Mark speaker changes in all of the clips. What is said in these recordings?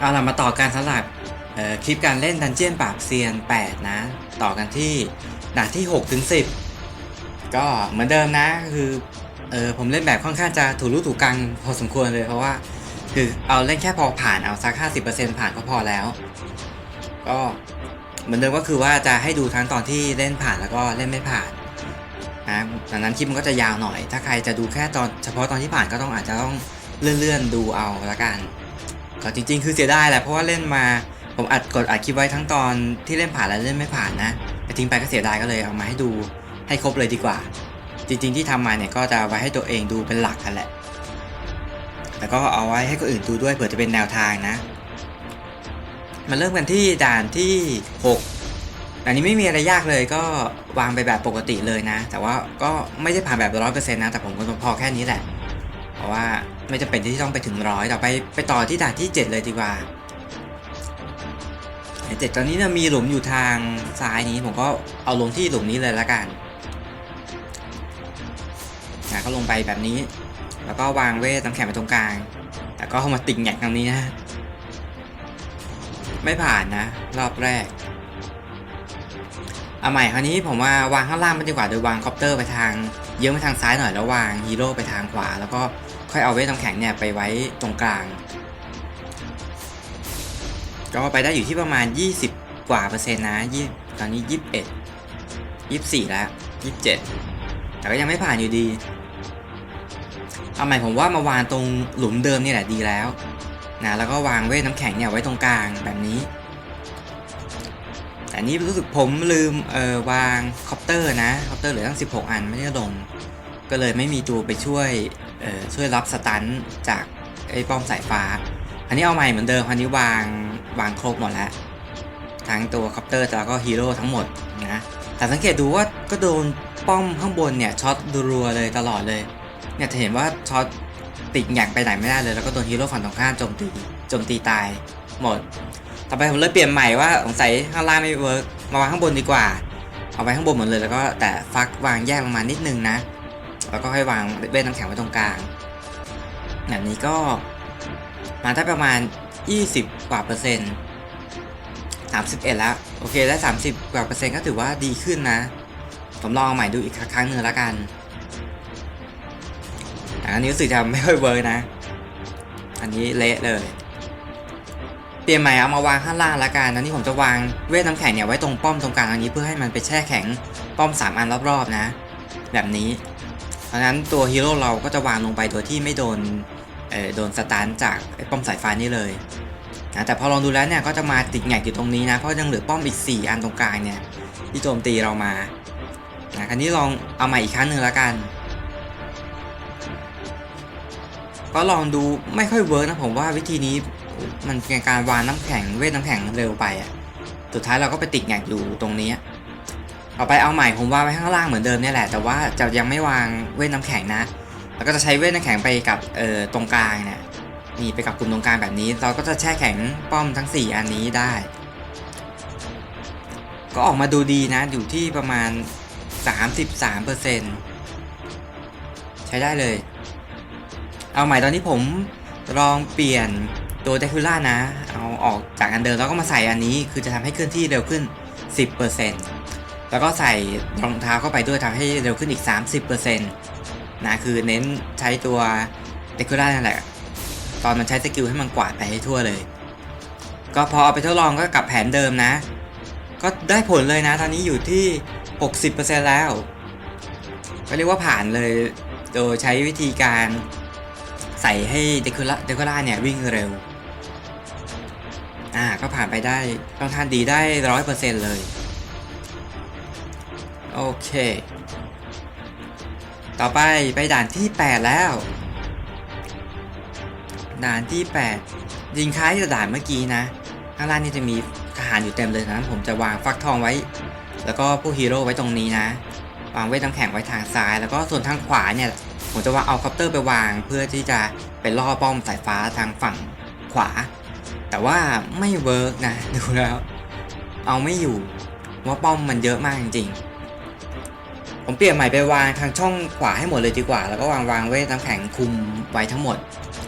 Speaker 1: เอาล่ะมาต่อกันสำหรับคลิปการเล่นดันเจียนปราบเซียน 8 นะ ต่อกันที่ด่านที่6ถึง10 ก็เหมือนเดิมนะคือเออผมเล่นแบบค่อนข้างจะถูรู้ถูกกังพอสมควรเลยเพราะว่า คือเอาเล่นแค่พอผ่านเอาสัก 50%ผ่านก็พอแล้ว ก็เหมือนเดิมก็คือว่าจะให้ดูทั้งตอนที่เล่นผ่านแล้วก็เล่นไม่ผ่านนะดังนั้นคลิปมันก็จะยาวหน่อย ถ้าใครจะดูแค่ตอนเฉพาะตอนที่ผ่านก็ต้องอาจจะต้องเลื่อนๆดูเอาละกัน ก็จริง ๆ คือเสียดายแหละเพราะว่าเล่นมา ผมอัดกดอัดคลิปไว้ทั้งตอนที่เล่นผ่านและเล่นไม่ผ่านนะ แต่ทิ้งไปก็เสียดายก็เลยเอามาให้ดูให้ครบเลยดีกว่า จริง ๆ ที่ทำมาเนี่ยก็จะไว้ให้ตัวเองดูเป็นหลักกันแหละ แต่ก็เอาไว้ให้คนอื่นดูด้วยเผื่อจะเป็นแนวทางนะมาเริ่มกันที่ด่านที่6ด่านนี้ไม่มีอะไรยากเลยก็วางไปแบบปกติเลยนะ แต่ว่าก็ไม่ได้ผ่านแบบร้อยเปอร์เซ็นต์นะ แต่ผมก็พอแค่นี้แหละ เพราะว่า ไม่จำเป็นที่ต้องไปถึงร้อยต่อไปไปต่อที่ด่านที่ 7 เลยดีกว่าเจ็ดตอนนี้นี่ยมีหลุมอยู่ทางซ้ายนี้ผมก็เอาลงที่หลุมนี้เลยละกันนะก็ลงไปแบบนี้ แล้วก็วางเวทน้ำแข็งไปตรงกลาง แต่ก็เข้ามาติ่งแหงกตรงนี้นะ ไม่ผ่านนะ รอบแรกเอาใหม่คราวนี้ผมว่าวางข้างล่างมันดีกว่าโดยวางคอปเตอร์ไปทาง เยื้องไปทางซ้ายหน่อยแล้ววางฮีโร่ไปทางขวา แล้วก็ ค่อยเอาเวทน้ำแข็งเนี่ยไปไว้ตรงกลาง ก็ไปได้อยู่ที่ประมาณ 20 กว่าเปอร์เซ็นต์นะยี่ตอนนี้ 21 24 แล้ว 27 แต่ก็ยังไม่ผ่านอยู่ดี เอาใหม่ผมว่ามาวางตรงหลุมเดิมนี่แหละดีแล้วนะแล้วก็วางเวทน้ำแข็งเนี่ยไว้ตรงกลางแบบนี้ แต่นี้รู้สึกผมลืมเออวางคอปเตอร์นะคอปเตอร์เหลือตั้ง 16 อันไม่ได้ลง ก็เลยไม่มีตัวไปช่วย เออช่วยรับสตันจากไอ้ป้อมสายฟ้า อันนี้เอาใหม่เหมือนเดิมอันนี้วางวางครบหมดแล้วทั้งตัวคอปเตอร์แล้วก็ฮีโร่ทั้งหมดนะแต่สังเกตดูว่าก็โดนป้อมข้างบนเนี่ยช็อตรัวๆเลยตลอดเลยเนี่ยจะเห็นว่าช็อตติดแหงกไปไหนไม่ได้เลยแล้วก็โดนฮีโร่ฝั่งตรงข้ามโจมตีโจมตีตายหมด ต่อไปผมเลยเปลี่ยนใหม่ว่าสงสัยข้างล่างไม่เวิร์กมาวางข้างบนดีกว่า เอาไว้ข้างบนหมดเลยแล้วก็แต่ฟักวางแยกลงมานิดนึงนะ แล้วก็ให้วางเวทน้ำแข็งไว้ตรงกลาง แบบนี้ก็มาได้ประมาณ 20 กว่าเปอร์เซ็นต์31 แล้ว โอเคได้ 30 กว่าเปอร์เซ็นต์ก็ถือว่าดีขึ้นนะ ผมลองเอาใหม่ดูอีกครั้งหนึ่งแล้วกันอันนี้รู้สึกจะไม่ค่อยเวิร์กนะ อันนี้เละเลย เปลี่ยนใหม่เอามาวางข้างล่างละกันอันนี้ผมจะวางเวทน้ำแข็งเนี่ยไว้ตรงป้อมตรงกลางอันนี้เพื่อให้มันไปแช่แข็งป้อม 3 อันรอบๆนะ แบบนี้ เพราะนั้นตัวฮีโร่เราก็จะวางลงไปโดยที่ไม่โดนเออโดนสตาร์จากป้อมสายฟ้านี่เลยนะแต่พอลองดูแล้วเนี่ยก็จะมาติดแงกอยู่ตรงนี้นะเพราะยังเหลือป้อมอีก 4 อันตรงกลางเนี่ยที่โจมตีเรามานะคราวนี้ลองเอาใหม่อีกครั้งหนึ่งและกัน ก็ลองดูไม่ค่อยเวิร์กนะผมว่าวิธีนี้มันเป็นการวางน้ำแข็งเวทน้ำแข็งเร็วไปอะสุดท้ายเราก็ไปติดแงกอยู่ตรงนี้ ต่อไปเอาใหม่ผมวางไว้ข้างล่างเหมือนเดิมเนี่ยแหละ แต่ว่าจะยังไม่วางเวทน้ำแข็งนะ แล้วก็จะใช้เวทน้ำแข็งไปกับเอ่อตรงกลางเนี่ยนี่ไปกับกลุ่มตรงกลางแบบนี้ เราก็จะแช่แข็งป้อมทั้ง 4 อันนี้ได้ ก็ออกมาดูดีนะอยู่ที่ประมาณ 33%ใช้ได้เลย เอาใหม่ตอนนี้ผมลองเปลี่ยนตัวเดคูล่านะ เอาออกจากอันเดิมแล้วก็มาใส่อันนี้ คือจะทำให้เคลื่อนที่เร็วขึ้น 10% แล้วก็ใส่รองเท้าเข้าไปด้วยทำให้เร็วขึ้นอีก 30%นะคือเน้นใช้ตัวเดคูล่านั่นแหละ ตอนมันใช้สกิลให้มันกวาดไปให้ทั่วเลย ก็พอเอาไปทดลองก็กลับแผนเดิมนะ ก็ได้ผลเลยนะ ตอนนี้อยู่ที่ 60%แล้ว ก็เรียกว่าผ่านเลย โดยใช้วิธีการใส่ให้เดคูล่าเดคูล่าเนี่ยวิ่งเร็ว อ่าก็ผ่านไปได้ค่อนข้างดีได้ร้อยเปอร์เซ็นต์เลย โอเค ต่อไปไปด่านที่ 8 แล้ว ด่านที่ 8 ยิงคล้ายกับด่านเมื่อกี้นะข้างล่างนี่จะมีทหารอยู่เต็มเลยนะผมจะวางฟักทองไว้ แล้วก็ผู้ฮีโร่ไว้ตรงนี้นะ วางเวทน้ำแข็งไว้ทางซ้าย แล้วก็ส่วนทางขวาเนี่ย ผมจะวางเอาคอปเตอร์ไปวาง เพื่อที่จะไปล่อป้อมสายฟ้าทางฝั่งขวา แต่ว่าไม่เวิร์กนะดูแล้ว เอาไม่อยู่ว่าป้อมมันเยอะมากจริงๆ ผมเปลี่ยนใหม่ไปวางทางช่องขวาให้หมดเลยดีกว่า แล้วก็วางวางเวทน้ำแข็งคุมไว้ทั้งหมด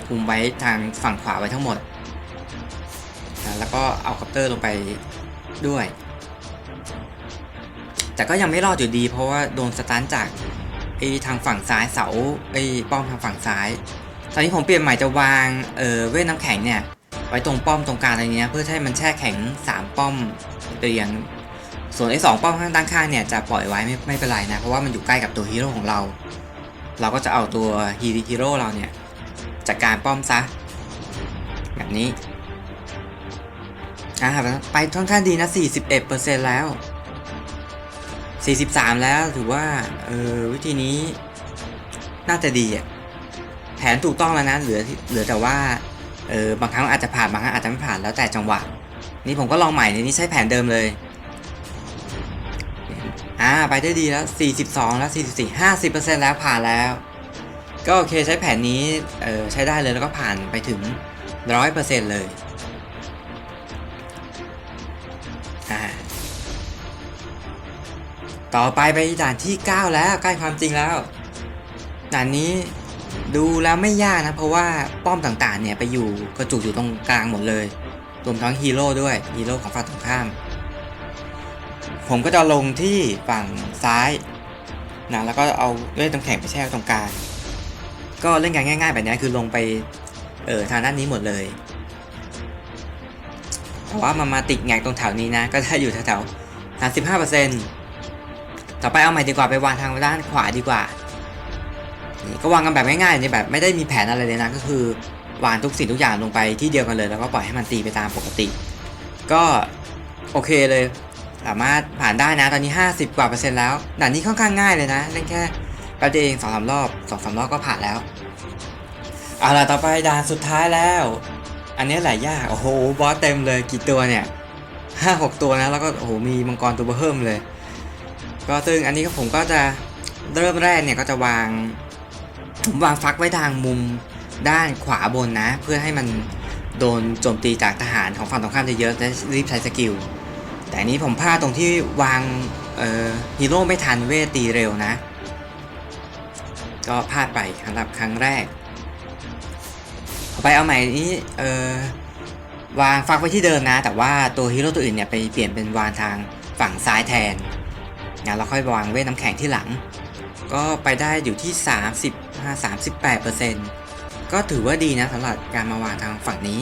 Speaker 1: คุมไว้ทางฝั่งขวาไว้ทั้งหมด แล้วก็เอาคอปเตอร์ลงไปด้วย แต่ก็ยังไม่รอดอยู่ดี เพราะว่าโดนสตันจากไอ้ทางฝั่งซ้ายเสาไอ้ป้อมทางฝั่งซ้าย ตอนนี้ผมเปลี่ยนใหม่จะวางเออเวทน้ำแข็งเนี่ยไว้ตรงป้อมตรงกลางอะไรเนี้ยเพื่อให้มันแช่แข็ง3ป้อมเรียง ส่วนไอ้สองป้อมข้างด้านข้างเนี่ยจะปล่อยไว้ไม่ไม่เป็นไรนะ เพราะว่ามันอยู่ใกล้กับตัวฮีโร่ของเรา เราก็จะเอาตัวฮีโร่เราเนี่ยจัดการป้อมซะ แบบนี้อ่าไปค่อนข้างดีนะ 41%แล้ว 43 แล้วถือว่าเออวิธีนี้น่าจะดีอะแผนถูกต้องแล้วนะเหลือเหลือแต่ว่าเออบางครั้งอาจจะผ่านบางครั้งอาจจะไม่ผ่านแล้วแต่จังหวะ นี่ผมก็ลองใหม่ในนี้ใช้แผนเดิมเลย อ่าไปได้ดีแล้ว 42 แล้ว 44 50%แล้วผ่านแล้ว ก็โอเคใช้แผนนี้เออใช้ได้เลยแล้วก็ผ่านไปถึง 100%เลยอ่าต่อไปไปด่านที่ 9 แล้วใกล้ความจริงแล้วด่านนี้ดูแล้วไม่ยากนะ เพราะว่าป้อมต่างๆเนี่ยไปอยู่กระจุกอยู่ตรงกลางหมดเลยรวมทั้งฮีโร่ด้วยฮีโร่ของฝั่งตรงข้าม ผมก็จะลงที่ฝั่งซ้ายนะแล้วก็เอาเล่นน้ำแข็งไปแช่ตรงกลางก็เล่นกันง่ายๆแบบนี้คือลงไปเออทางด้านนี้หมดเลยแต่ว่ามันมาติดแงกตรงแถวนี้นะ ก็ได้อยู่แถวๆสามสิบห้าเปอร์เซ็นต์ต่อไปเอาใหม่ดีกว่าไปวางทางด้านขวาดีกว่านี่ก็วางกันแบบง่ายๆนี่แบบไม่ได้มีแผนอะไรเลยนะก็คือวางทุกสิ่งทุกอย่างลงไปที่เดียวกันเลย แล้วก็ปล่อยให้มันตีไปตามปกติ ก็โอเคเลย สามารถผ่านได้นะตอนนี้ 50 กว่าเปอร์เซ็นต์แล้วด่านนี้ค่อนข้างง่ายเลยนะ เล่นแค่แป๊บเดียวเองสองสามรอบสองสามรอบก็ผ่านแล้วเอาล่ะต่อไปด่านสุดท้ายแล้ว อันนี้แหละยากโอ้โหบอสเต็มเลยกี่ตัวเนี่ยห้าหกตัวนะแล้วก็โอ้โหมีมังกรตัวเพิ่มเลย ก็ซึ่งอันนี้ก็ผมก็จะเริ่มแรกเนี่ยก็จะวางผมวางฟักไว้ทางมุมด้านขวาบนนะ เพื่อให้มันโดนโจมตีจากทหารของฝั่งตรงข้ามจะเยอะจะรีบใช้สกิล แต่อันนี้ผมพลาดตรงที่วางฮีโร่ไม่ทันเวทตีเร็วนะ ก็พลาดไปสำหรับครั้งแรกไปเอาใหม่นี้เออวางฟักไว้ที่เดิมนะ แต่ว่าตัวฮีโร่ตัวอื่นเนี่ยไปเปลี่ยนเป็นวางทางฝั่งซ้ายแทนแล้วค่อยวางเวทน้ำแข็งที่หลัง ก็ไปได้อยู่ที่30 38%ก็ถือว่าดีนะสำหรับการมาวางทางฝั่งนี้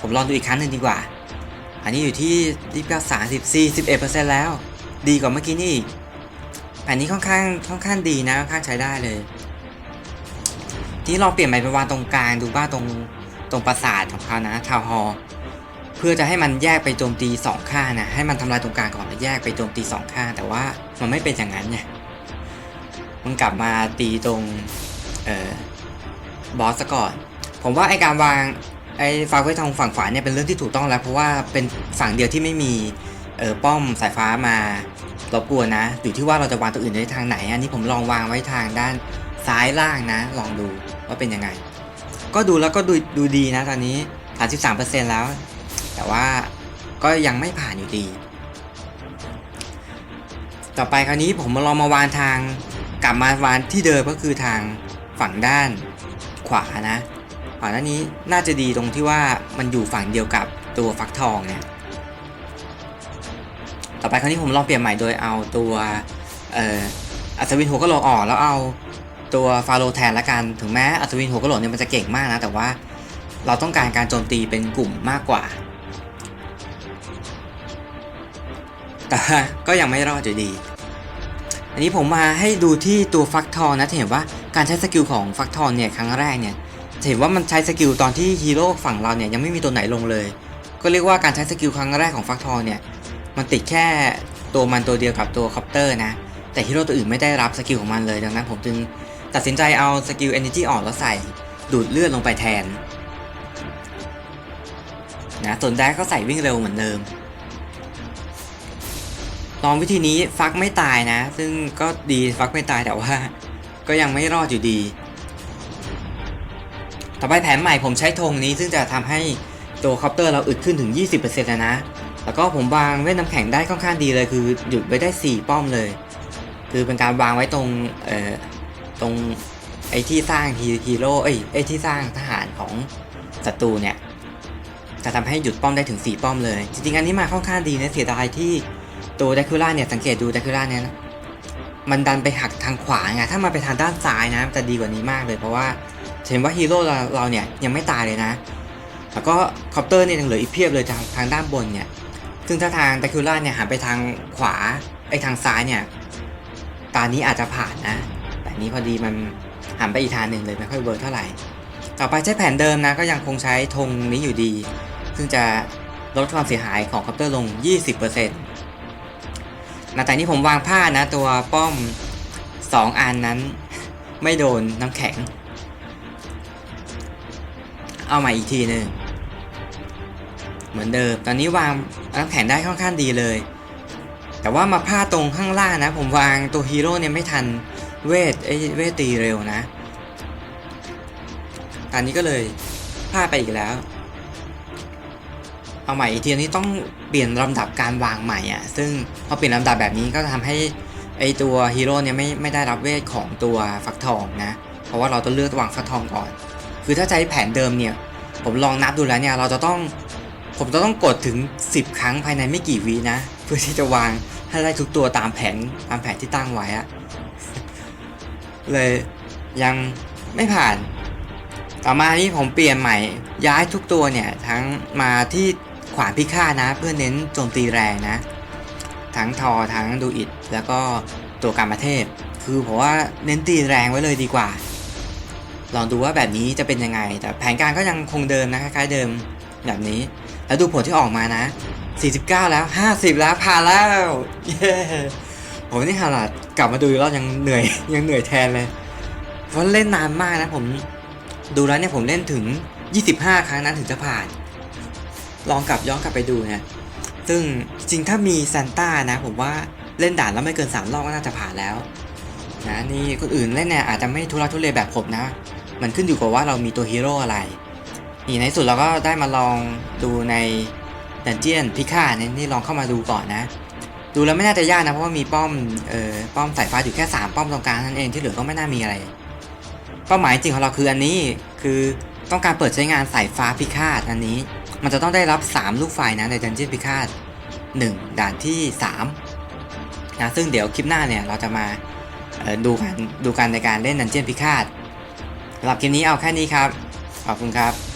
Speaker 1: ผมลองดูอีกครั้งหนึ่งดีกว่า อันนี้อยู่ที่ยี่สิบสามสิบสี่สิบเอ็ดเปอร์เซ็นต์แล้ว ดีกว่าเมื่อกี้นี่อีกแผนนี้ค่อนข้างค่อนข้างดีนะค่อนข้างใช้ได้เลย ที่ลองเปลี่ยนใหม่เป็นวางตรงกลางดูบ้างตรงตรงปราสาทของเขานะทาวฮอลเพื่อจะให้มันแยกไปโจมตีสองข้างนะ ให้มันทำลายตรงกลางก่อนแล้วแยกไปโจมตีสองข้างแต่ว่ามันไม่เป็นอย่างนั้นไงมันกลับมาตีตรงเอ่อบอสก่อน ผมว่าไอการวาง ไอ้ฟ้าไว้ทางฝั่งขวาเนี่ยเป็นเรื่องที่ถูกต้องแล้วเพราะว่าเป็นฝั่งเดียวที่ไม่มีเออป้อมสายฟ้ามารบกวนนะ อยู่ที่ว่าเราจะวางตัวอื่นในทางไหน อันนี้ผมลองวางไว้ทางด้านซ้ายล่างนะ ลองดูว่าเป็นยังไง ก็ดูแล้วก็ดูดูดีนะตอนนี้ 33%แล้ว แต่ว่าก็ยังไม่ผ่านอยู่ดี ต่อไปคราวนี้ผมมาลองมาวางทางกลับมาวางที่เดิมก็คือทางฝั่งด้านขวานะ ก่อนหน้านี้น่าจะดีตรงที่ว่ามันอยู่ฝั่งเดียวกับตัวฟักทองเนี่ย ต่อไปคราวนี้ผมลองเปลี่ยนใหม่โดยเอาตัวเอ่ออัศวินหัวกะโหลกออกแล้วเอาตัวฟาโรแทนละกัน ถึงแม้อัศวินหัวกะโหลกเนี่ยมันจะเก่งมากนะ แต่ว่าเราต้องการการโจมตีเป็นกลุ่มมากกว่า แต่ก็ยังไม่รอดอยู่ดี อันนี้ผมมาให้ดูที่ตัวฟักทองนะจะเห็นว่าการใช้สกิลของฟักทองเนี่ยครั้งแรกเนี่ย จะเห็นว่ามันใช้สกิลตอนที่ฮีโร่ฝั่งเราเนี่ยยังไม่มีตัวไหนลงเลย ก็เรียกว่าการใช้สกิลครั้งแรกของฟักทองเนี่ยมันติดแค่ตัวมันตัวเดียวกับตัวคอปเตอร์นะ แต่ฮีโร่ตัวอื่นไม่ได้รับสกิลของมันเลยดังนั้นผมจึงตัดสินใจเอาสกิล Energy ออกแล้วใส่ดูดเลือดลงไปแทนนะส่วนแดกก็ใส่วิ่งเร็วเหมือนเดิมลองวิธีนี้ฟักไม่ตายนะ ซึ่งก็ดีฟักไม่ตายแต่ว่า ก็ยังไม่รอดอยู่ดี ต่อไปแผนใหม่ผมใช้ธงนี้ซึ่งจะทำให้ตัวคอปเตอร์เราอึดขึ้นถึง 20%แล้วนะ แล้วก็ผมวางเว้นน้ำแข็งได้ค่อนข้างดีเลย คือหยุดไว้ได้ 4 ป้อมเลย คือเป็นการวางไว้ตรงเอ่อตรงไอ้ที่สร้างฮีโร่เอ้ยไอ้ที่สร้างทหารของศัตรูเนี่ยจะทำให้หยุดป้อมได้ถึง 4 ป้อมเลย จริงๆ อันนี้มาค่อนข้างดีนะเสียดายที่ตัวเดคูล่าเนี่ยสังเกตดูเดคูล่าเนี่ยนะมันดันไปหักทางขวาไงถ้ามาไปทางด้านซ้ายนะจะดีกว่านี้มากเลยเพราะว่า เห็นว่าฮีโร่เราเราเนี่ยยังไม่ตายเลยนะ แล้วก็คอปเตอร์เนี่ยยังเหลืออีกเพียบเลยทางทางด้านบนเนี่ย ซึ่งถ้าทางเดคูล่าเนี่ยหันไปทางขวาไอ้ทางซ้ายเนี่ยตอนนี้อาจจะผ่านนะ แต่นี้พอดีมันหันไปอีกทางหนึ่งเลยไม่ค่อยเวิร์กเท่าไหร่ ต่อไปใช้แผนเดิมนะก็ยังคงใช้ธงนี้อยู่ดี ซึ่งจะลดความเสียหายของคอปเตอร์ลง 20%นะแต่นี้ผมวางผ้านะตัวป้อม 2 อันนั้นไม่โดนน้ำแข็ง เอาใหม่อีกทีหนึ่งเหมือนเดิมตอนนี้วางน้ำแข็งได้ค่อนข้างดีเลย แต่ว่ามาพลาดตรงข้างล่างนะ ผมวางตัวฮีโร่เนี่ยไม่ทันเวทไอเวทตีเร็วนะตอนนี้ก็เลยพลาดไปอีกแล้ว เอาใหม่อีกทีนี้ต้องเปลี่ยนลำดับการวางใหม่อะ ซึ่งพอเปลี่ยนลำดับแบบนี้ก็จะทำให้ไอตัวฮีโร่เนี่ยไม่ไม่ได้รับเวทของตัวฟักทองนะ เพราะว่าเราต้องเลือกวางฟักทองก่อน คือถ้าใช้แผนเดิมเนี่ย ผมลองนับดูแล้วเนี่ยเราจะต้อง ผมจะต้องกดถึง 10 ครั้งภายในไม่กี่วินะ เพื่อที่จะวางให้ได้ทุกตัวตามแผนตามแผนที่ตั้งไว้อะเลยยังไม่ผ่าน ต่อมาที่ผมเปลี่ยนใหม่ ย้ายทุกตัวเนี่ย ทั้งมาที่ขวานพิฆาตนะ เพื่อเน้นโจมตีแรงนะ ทั้งทอทั้งดูอิดแล้วก็ตัวการมเทพ คือผมว่าเน้นตีแรงไว้เลยดีกว่า ลองดูว่าแบบนี้จะเป็นยังไง แต่แผนการก็ยังคงเดิมนะคล้ายๆเดิมแบบนี้ แล้วดูผลที่ออกมานะ 49 แล้ว 50 แล้วผ่านแล้ว เย้ผมนี่ขนาดกลับมาดูอีกรอบยังเหนื่อยยังเหนื่อยแทนเลยเพราะเล่นนานมากนะผมดูแล้วเนี่ยผมเล่นถึง 25 ครั้งนะถึงจะผ่าน ลองกลับย้อนกลับไปดูเนี่ยซึ่งจริงถ้ามีซานต้านะ ผมว่าเล่นด่านแล้วไม่เกิน 3 รอบก็น่าจะผ่านแล้วนะนี่คนอื่นเล่นเนี่ยอาจจะไม่ทุรักทุเลแบบผมนะ มันขึ้นอยู่กับว่าเรามีตัวฮีโร่อะไรนี่ในสุดเราก็ได้มาลองดูในดันเจียนพิฆาตเนี่ยนี่ลองเข้ามาดูก่อนนะ ดูแล้วไม่น่าจะยากนะเพราะว่ามีป้อมเอ่อป้อมสายฟ้าอยู่แค่ 3 ป้อมตรงกลางนั่นเองที่เหลือก็ไม่น่ามีอะไร เป้าหมายจริงของเราคืออันนี้คือต้องการเปิดใช้งานสายฟ้าพิฆาตอันนี้ มันจะต้องได้รับ 3 ลูกไฟนะในดันเจียนพิฆาต1ด่านที่3นะซึ่งเดี๋ยวคลิปหน้าเนี่ยเราจะมาดูกันดูกันในการเล่นดันเจียนพิฆาต สำหรับคลิปนี้เอาแค่นี้ครับ ขอบคุณครับ